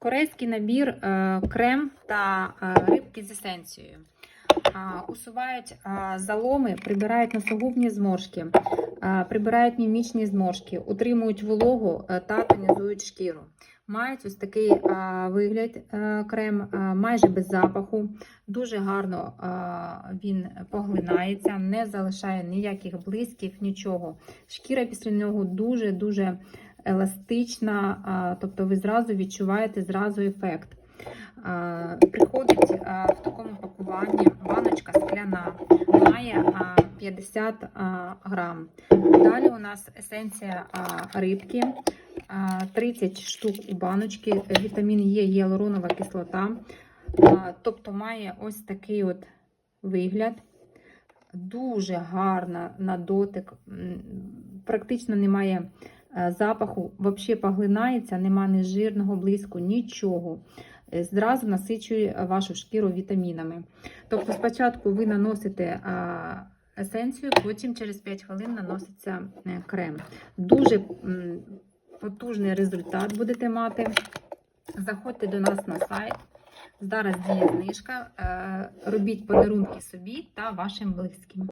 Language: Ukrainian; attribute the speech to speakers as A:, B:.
A: Корейський набір е, крем та е, рибки з есенцією. Усувають заломи, прибирають носогубні зморшки, прибирають мімічні зморшки, утримують вологу е, та тонізують шкіру. Мають ось такий вигляд крем, майже без запаху. Дуже гарно він поглинається, не залишає ніяких блисків, нічого. Шкіра після нього дуже-дуже еластична, тобто ви зразу відчуваєте зразу ефект. Приходить в такому пакуванні баночка скляна, має 50 грам. Далі у нас есенція рибки, 30 штук у баночки, вітамін Е, гіалуронова кислота. Тобто має ось такий от вигляд. Дуже гарна на дотик, практично немає запаху, взагалі поглинається, нема ні жирного блиску, нічого. Е, Зразу насичує вашу шкіру вітамінами. Тобто, спочатку ви наносите есенцію, потім через 5 хвилин наноситься е, крем. Дуже потужний результат будете мати. Заходьте до нас на сайт. Зараз діє знижка. Е, Робіть подарунки собі та вашим близьким.